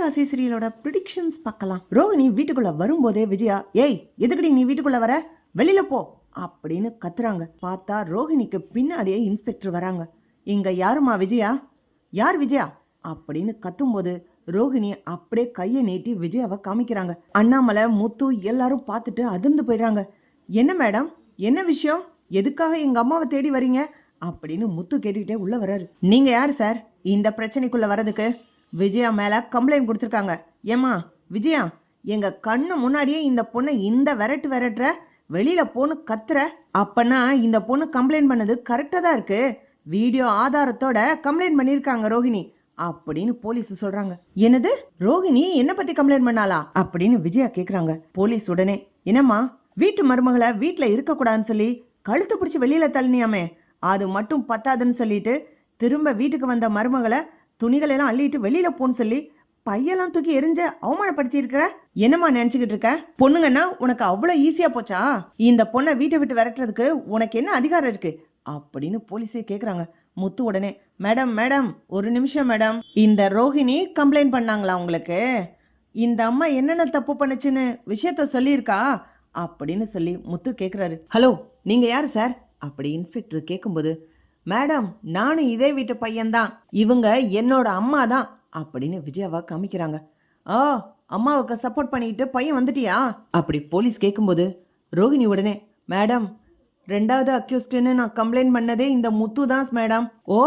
அலைகாசி சீரியலோட predictions பார்க்கலாம். ரோஹிணி வீட்டுக்குள்ள வரும்போதே விஜயா ஏய் எதுக்குடி நீ வீட்டுக்குள்ள வர? வெளியில போ அப்படின்னு கத்துறாங்க. பார்த்தா ரோஹிணிக்கு பின்னாடியே இன்ஸ்பெக்டர் வராங்க. இங்க யாருமா விஜயா? யார் விஜயா? அப்படின்னு கத்தும்போது ரோஹிணி அப்படியே கையை நீட்டி விஜயாவை காமிக்கிறாங்க. அண்ணாமலை முத்து எல்லாரும் பார்த்துட்டு அதிர்ந்து போயிடுறாங்க. என்ன மேடம்? என்ன விஷயம்? எதுக்காக எங்க அம்மாவை தேடி வரீங்க? அப்படின்னு முத்து கேட்டுக்கிட்டே உள்ள வர்றாரு. நீங்க யார் சார்? இந்த பிரச்சனைக்குள்ள வர்றதுக்கு? விஜயா மேலே கம்ப்ளைண்ட் கொடுத்துருக்காங்க. ஏம்மா விஜயா எங்கள் கண்ணு முன்னாடியே இந்த பொண்ணை இந்த விரட்டு விரட்டுற வெளியில் பொண்ணு கத்துற அப்பனா இந்த பொண்ணு கம்ப்ளைண்ட் பண்ணது கரெக்டாக தான் இருக்கு. வீடியோ ஆதாரத்தோட கம்ப்ளைண்ட் பண்ணியிருக்காங்க ரோஹிணி அப்படின்னு போலீஸ் சொல்றாங்க. என்னது? ரோஹிணி என்ன பத்தி கம்ப்ளைண்ட் பண்ணாளா? அப்படின்னு விஜயா கேக்குறாங்க. போலீஸ் உடனே என்னம்மா வீட்டு மருமகளை வீட்டுல இருக்க கூடாதுன்னு சொல்லி கழுத்து பிடிச்சி வெளியில தள்ளினியாமே அது மட்டும் பத்தாதுன்னு சொல்லிட்டு திரும்ப வீட்டுக்கு வந்த மருமகளை துணிகளெல்லாம் அள்ளிட்டு வெளியில போன்னு சொல்லி பையெல்லாம் தூக்கி எரிஞ்ச அவமானப்படுத்தி இருக்கிற என்னம்மா நினைச்சுக்கிட்டு இருக்க? பொண்ணுங்கன்னா உனக்கு அவ்வளவு ஈஸியா போச்சா? இந்த பொண்ணை வீட்டை விட்டு விரட்டுறதுக்கு உனக்கு என்ன அதிகாரம் இருக்கு? அப்படின்னு போலீஸே கேக்குறாங்க. முத்து உடனே மேடம் மேடம் ஒரு நிமிஷம் மேடம். இந்த ரோஹிணி கம்ப்ளைண்ட் பண்ணாங்களா உங்களுக்கு? இந்த அம்மா என்னென்ன தப்பு பண்ணுச்சுன்னு விஷயத்த சொல்லியிருக்கா? அப்படின்னு சொல்லி முத்து கேக்குறாரு. ஹலோ நீங்க யாரு சார்? அப்படி இன்ஸ்பெக்டர் கேட்கும்போது மேடம் நானும் இதே வீட்டு பையன்தான். இவங்க என்னோட அம்மா தான் அப்படின்னு விஜயாவா காமிக்கிறாங்க. ஆ அம்மாவுக்கு சப்போர்ட் பண்ணிக்கிட்டு பையன் வந்துட்டியா? அப்படி போலீஸ் கேட்கும்போது ரோஹிணி உடனே மேடம் ரெண்டாவது அக்யூஸ்டுன்னு நான் கம்ப்ளைண்ட் பண்ணதே இந்த முத்து தான் மேடம். ஓ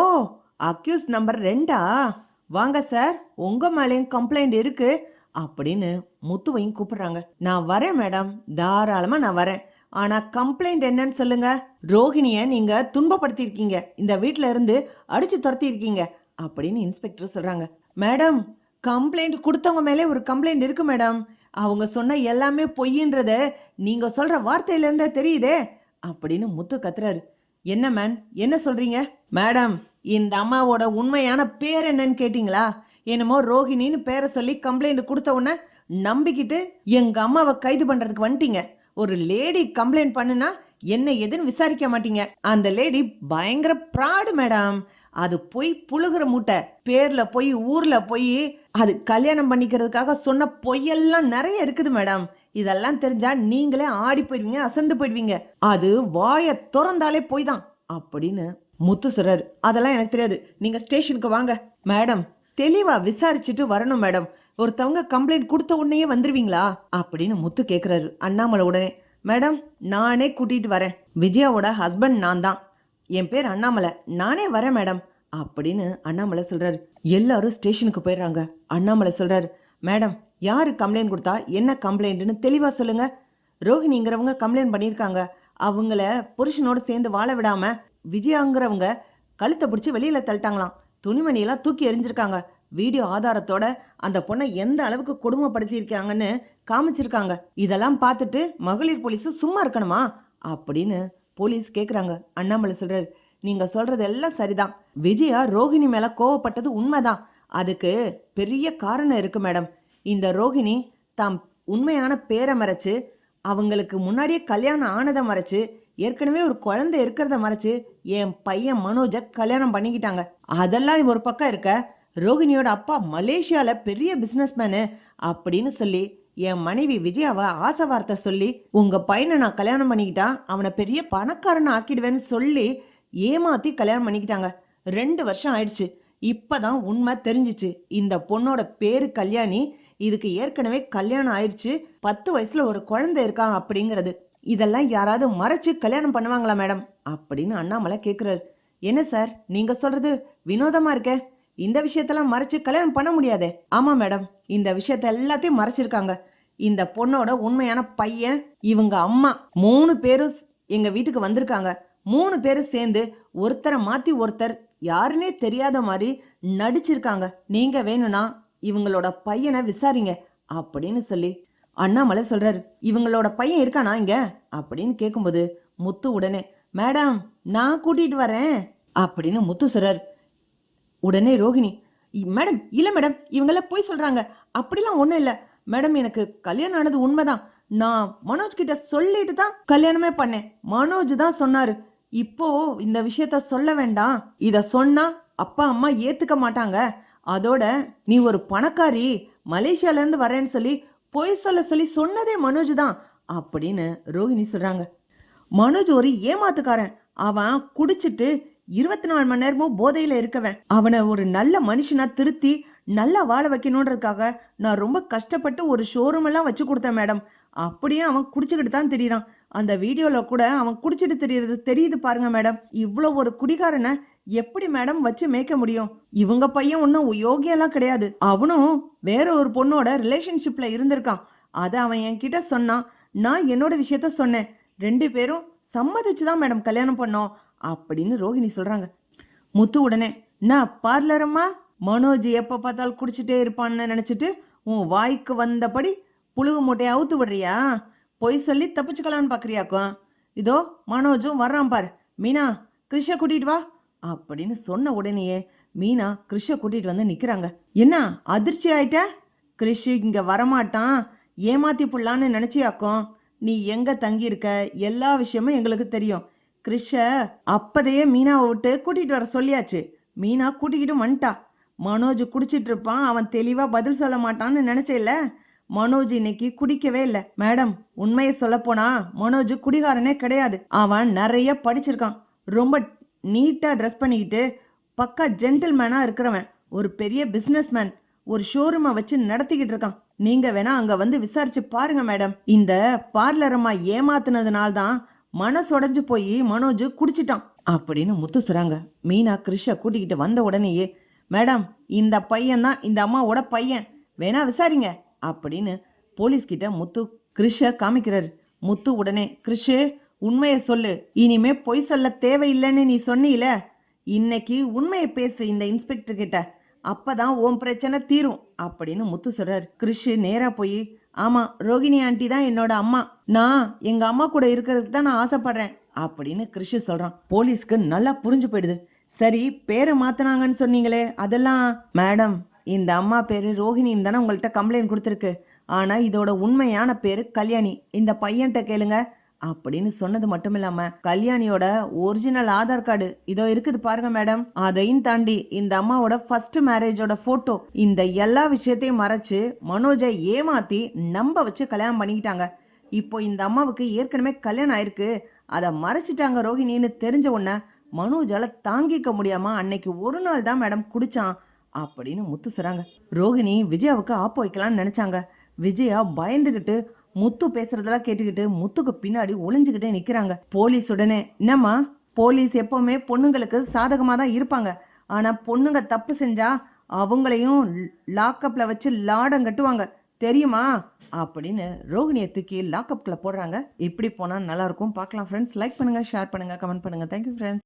அக்யூஸ் நம்பர் ரெண்டா? வாங்க சார் உங்க மேலேயும் கம்ப்ளைண்ட் இருக்கு அப்படின்னு முத்துவையும் கூப்பிடுறாங்க. நான் வரேன் மேடம். தாராளமா நான் வரேன். ஆனா கம்ப்ளைண்ட் என்னன்னு சொல்லுங்க. ரோஹிணிய நீங்க துன்பப்படுத்தியிருக்கீங்க. இந்த வீட்ல இருந்து அடிச்சு துரத்தி இருக்கீங்க அப்படின்னு இன்ஸ்பெக்டர் சொல்றாங்க. மேடம் கம்ப்ளைண்ட் கொடுத்தவங்க மேலே ஒரு கம்ப்ளைண்ட் இருக்கு மேடம். அவங்க சொன்ன எல்லாமே பொய்ன்றத நீங்க சொல்ற வார்த்தையிலேருந்தே தெரியுதே அப்படின்னு முத்து கத்துறாரு. என்ன மேன் என்ன சொல்றீங்க? மேடம் இந்த அம்மாவோட உண்மையான பேர் என்னன்னு கேட்டிங்களா? என்னமோ ரோஹிணின்னு பேரை சொல்லி கம்ப்ளைண்ட் கொடுத்த உடனே நம்பிக்கிட்டு எங்க அம்மாவை கைது பண்றதுக்கு வந்துட்டீங்க. ஒரு லேடி கம்ப்ளைண்ட் பண்ணுனா என்ன எதுன்னு விசாரிக்க மாட்டீங்க. அந்த லேடி பயங்கர ப்ராடு மேடம் அது போய் புழுகிற மூட்டை பேர்ல போய் ஊர்ல போய் அது கல்யாணம் பண்ணிக்கிறதுக்காக சொன்ன பொய்யெல்லாம் நிறைய இருக்குது மேடம் இதெல்லாம் தெரிஞ்சா நீங்களே ஆடி போயிடுவீங்க அசந்து போயிடுவீங்க. அது வாயை திறந்தாலே போய் தான் அப்படின்னு முத்து சொல்றாரு. அதெல்லாம் எனக்கு தெரியாது. நீங்க ஸ்டேஷனுக்கு வாங்க. மேடம் தெளிவா விசாரிச்சுட்டு வரணும் மேடம் ஒருத்தவங்க கம்ப்ளைண்ட் கொடுத்த உடனே வந்துருவீங்களா? அப்படின்னு முத்து கேட்குறாரு அண்ணாமலை உடனே மேடம் நானே கூட்டிகிட்டு வரேன். விஜயாவோட ஹஸ்பண்ட் நான் தான் என் பேர் அண்ணாமலை. நானே வரேன் மேடம். அப்படின்னு அண்ணாமலை சொல்கிறாரு எல்லாரும் ஸ்டேஷனுக்கு போயிடுறாங்க. அண்ணாமலை சொல்கிறாரு மேடம் யார் கம்ப்ளைண்ட் கொடுத்தா? என்ன கம்ப்ளைண்ட்னு தெளிவாக சொல்லுங்கள் ரோஹிணிங்கிறவங்க கம்ப்ளைண்ட் பண்ணியிருக்காங்க. அவங்கள புருஷனோடு சேர்ந்து வாழ விடாமல் விஜயாங்கிறவங்க கழுத்தை பிடிச்சி வெளியில் தள்ளிட்டாங்களாம். துணிமணியெல்லாம் தூக்கி எரிஞ்சிருக்காங்க வீடியோ ஆதாரத்தோட அந்த பொண்ணை எந்த அளவுக்கு கொடுமைப்படுத்தியிருக்காங்கன்னு காமிச்சிருக்காங்க. இதெல்லாம் பார்த்துட்டு மகளிர் போலீஸு சும்மா இருக்கணுமா? அப்படின்னு போலீஸ் கேட்குறாங்க அண்ணாமலை சொல்கிறார் நீங்கள் சொல்கிறது எல்லாம் சரிதான். விஜயா ரோஹிணி மேலே கோவப்பட்டது உண்மைதான். அதுக்கு பெரிய காரணம் இருக்குது மேடம். இந்த ரோஹிணி தாம் உண்மையான பேரை மறைச்சு அவங்களுக்கு முன்னாடியே கல்யாணம் ஆனதை மறைச்சு ஏற்கனவே ஒரு குழந்தை இருக்கிறத மறைச்சு என் பையன் மனோஜை கல்யாணம் பண்ணிக்கிட்டாங்க. அதெல்லாம் ஒரு பக்கம் இருக்க ரோகிணியோட அப்பா மலேசியாவில் பெரிய பிஸ்னஸ்மேனு அப்படின்னு சொல்லி என் மனைவி விஜயாவை ஆசை வார்த்தை சொல்லி உங்கள் பையனை நான் கல்யாணம் பண்ணிக்கிட்டா அவனை பெரிய பணக்காரனை ஆக்கிடுவேன்னு சொல்லி ஏமாத்தி கல்யாணம் பண்ணிக்கிட்டாங்க. ரெண்டு வருஷம் ஆயிடுச்சு. இப்போதான் உண்மை தெரிஞ்சிச்சு. இந்த பொண்ணோட பேரு கல்யாணி. இதுக்கு ஏற்கனவே கல்யாணம் ஆயிடுச்சு. பத்து வயசுல ஒரு குழந்தை இருக்கான் அப்படிங்கிறது. இதெல்லாம் யாராவது மறைச்சு கல்யாணம் பண்ணுவாங்களா மேடம்? அப்படின்னு அண்ணாமலை கேட்குறாரு என்ன சார்? நீங்க சொல்றது வினோதமா இருக்கே. இந்த விஷயத்தெல்லாம் மறைச்சு கல்யாணம் பண்ண முடியாதே. ஆமா மேடம். இந்த விஷயத்த எல்லாத்தையும் மறைச்சிருக்காங்க. இந்த பொண்ணோட உண்மையான பையன் இவங்க அம்மா மூணு பேரும் எங்க வீட்டுக்கு வந்திருக்காங்க. மூணு பேரும் சேர்ந்து ஒருத்தரை மாத்தி ஒருத்தர் யாருன்னே தெரியாத மாதிரி நடிச்சிருக்காங்க. நீங்க வேணும்னா இவங்களோட பையனை விசாரிங்க அப்படின்னு சொல்லி அண்ணாமலை சொல்றாரு. இவங்களோட பையன் இருக்கானா இங்க? அப்படின்னு கேட்கும்போது முத்து உடனே மேடம் நான் கூட்டிட்டு வரேன். அப்படின்னு முத்து சொல்றாரு. உடனே ரோஹிணி "இ- மேடம் இல்லை மேடம் இவங்கெல்லாம் போய் சொல்கிறாங்க அப்படிலாம் ஒன்றும் இல்லை. மேடம் எனக்கு கல்யாணம் ஆனது உண்மைதான். நான் மனோஜ் கிட்ட சொல்லிட்டு தான் கல்யாணமே பண்ணேன். மனோஜ் தான் சொன்னாரு. இப்போ இந்த விஷயத்த சொல்ல வேண்டாம். இத சொன்னா அப்பா அம்மா ஏத்துக்க மாட்டாங்க. அதோட நீ ஒரு பணக்காரி மலேசியால இருந்து வரேன்னு சொல்லி பொய் சொல்ல சொல்லி சொன்னதே மனோஜ் தான். அப்படின்னு ரோஹிணி சொல்றாங்க. மனோஜ் ஒரு ஏமாத்துக்காரன். அவன் குடிச்சிட்டு இருபத்தி நாலு மணி நேரமும் போதையில இருக்கவன். அவனை ஒரு நல்ல மனுஷனா திருத்தி நல்லா வாழ வைக்கணுன்றதுக்காக நான் ரொம்ப கஷ்டப்பட்டு ஒரு ஷோரூம் எல்லாம் வச்சு கொடுத்தேன் மேடம். அப்படியே அவன் குடிச்சுக்கிட்டு தான் தெரியறான். அந்த வீடியோல கூட அவன் குடிச்சிட்டு தெரியறது தெரியுது பாருங்க மேடம். இவ்வளோ ஒரு குடிகாரனை எப்படி மேடம் வச்சு மேய்க்க முடியும்? இவங்க பையன் ஒன்றும் யோகியெல்லாம் கிடையாது. அவனும் வேற ஒரு பொண்ணோட ரிலேஷன்ஷிப்ல இருந்திருக்கான். அதை அவன் என்கிட்ட சொன்னான். நான் என்னோட விஷயத்த சொன்னேன். ரெண்டு பேரும் சம்மதிச்சு தான் மேடம் கல்யாணம் பண்ணோம். அப்படின்னு ரோஹிணி சொல்றாங்க. முத்து உடனே நான் பார்லரம்மா? மனோஜ் எப்போ பார்த்தாலும் குடிச்சிட்டே இருப்பான்னு நினச்சிட்டு உன் வாய்க்கு வந்தபடி புழுகு மூட்டையை அவுத்து விடுறியா? பொய் சொல்லி தப்பிச்சுக்கலான்னு பார்க்குறியாக்கும் இதோ மனோஜும் வர்றான் பார். மீனா கிருஷ கூட்டிட்டு வா. அப்படின்னு சொன்ன உடனேயே மீனா கிருஷ கூட்டிட்டு வந்து நிற்கிறாங்க என்ன அதிர்ச்சி ஆயிட்ட? கிருஷ் இங்கே வரமாட்டான். ஏமாத்தி புள்ளான்னு நினச்சியாக்கும் நீ எங்கே தங்கியிருக்க? எல்லா விஷயமும் எங்களுக்கு தெரியும். கிருஷ அப்பதையே மீனாவை விட்டு கூட்டிகிட்டு வர சொல்லியாச்சு. மீனா கூட்டிக்கிட்டு வந்துட்டா. மனோஜ் குடிச்சிட்டு இருப்பான். அவன் தெளிவாக பதில் சொல்ல மாட்டான்னு நினச்சேல்ல மனோஜ் இன்னைக்கு குடிக்கவே இல்லை. மேடம் உண்மையை சொல்லப்போனா மனோஜ் குடிகாரனே கிடையாது. அவன் நிறைய படிச்சிருக்கான். ரொம்ப நீட்டாக ட்ரெஸ் பண்ணிக்கிட்டு பக்கா ஜென்டில்மேனாக இருக்கிறவன். ஒரு பெரிய பிஸ்னஸ்மேன் ஒரு ஷோரூமை வச்சு நடத்திக்கிட்டு இருக்கான். நீங்க வேணா அங்க வந்து விசாரிச்சு பாருங்க மேடம். இந்த பார்லரம்மா ஏமாத்தினதுனால தான் மனசொடைஞ்சு போய் மனோஜ் குடிச்சிட்டான் அப்படின்னு முத்து சொல்றாங்க. மீனா கிருஷ கூட்டிக்கிட்டு வந்த உடனேயே மேடம் இந்த பையன் தான் இந்த அம்மாவோட பையன். வேணா விசாரிங்க அப்படின்னு போலீஸ்கிட்ட முத்து கிருஷ காமிக்கிறாரு. முத்து உடனே கிருஷு உண்மையை சொல்லு. இனிமே பொய் சொல்ல தேவையில்லைன்னு நீ சொன்னீல. இன்னைக்கு உண்மையை பேசு இந்த இன்ஸ்பெக்டர் கிட்ட. அப்பதான் உன் பிரச்சனை தீரும் அப்படின்னு முத்து சொல்றாரு. கிருஷ் நேரா போய் ஆமாம் ரோகிணி ஆண்டி தான் என்னோட அம்மா. நான் எங்கள் அம்மா கூட இருக்கிறதுக்கு தான் நான் ஆசைப்படுறேன் அப்படின்னு கிருஷி சொல்கிறான் போலீஸ்க்கு நல்லா புரிஞ்சு போயிடுது. சரி பேரை மாற்றினாங்கன்னு சொன்னீங்களே அதெல்லாம் மேடம் இந்த அம்மா பேர் ரோஹிணின்னு தானே உங்கள்கிட்ட கம்ப்ளைண்ட் கொடுத்துருக்கு. ஆனால் இதோட உண்மையான பேர் கல்யாணி. இந்த பையன்கிட்ட கேளுங்க. அப்படின்னு சொன்னது மட்டும் இல்லாம கல்யாணியோட ஒரிஜினல் ஆதார் கார்டு இதோ இருக்குது பாருங்க மேடம் அதையும் தாண்டி இந்த அம்மாவோட ஃபர்ஸ்ட் மேரேஜோட போட்டோ இந்த எல்லா விஷயத்தையும் மறைச்சு மனோஜை ஏமாத்தி நம்ப வச்சு கல்யாணம் பண்ணிக்கிட்டாங்க. இப்போ இந்த அம்மாவுக்கு ஏற்கனவே கல்யாணம் ஆயிருக்கு. அதை மறைச்சிட்டாங்க ரோஹிணின்னு தெரிஞ்ச உடனே மனோஜால தாங்கிக்க முடியாம அன்னைக்கு ஒரு நாள் தான் மேடம் குடிச்சான் அப்படின்னு முத்து சொல்றாங்க. ரோஹிணி விஜயாவுக்கு ஆப்போ வைக்கலாம்னு நினைச்சாங்க. விஜயா பயந்துகிட்டு முத்து பேசுறதெல்லாம் கேட்டுக்கிட்டு முத்துக்கு பின்னாடி ஒளிஞ்சுக்கிட்டே நிக்கிறாங்க. போலீஸ் உடனே என்னம்மா போலீஸ் எப்பவுமே பொண்ணுங்களுக்கு சாதகமாக தான் இருப்பாங்க. ஆனா பொண்ணுங்க தப்பு செஞ்சா அவங்களையும் லாக்கப்ல வச்சு லாடம் கட்டுவாங்க. தெரியுமா? அப்படின்னு ரோகிணியை தூக்கி லாக்கப்ல போடுறாங்க. இப்படி போனால் நல்லா இருக்கும். பார்க்கலாம் ஃப்ரெண்ட்ஸ் லைக் பண்ணுங்க ஷேர் பண்ணுங்க கமெண்ட் பண்ணுங்க. Thank you friends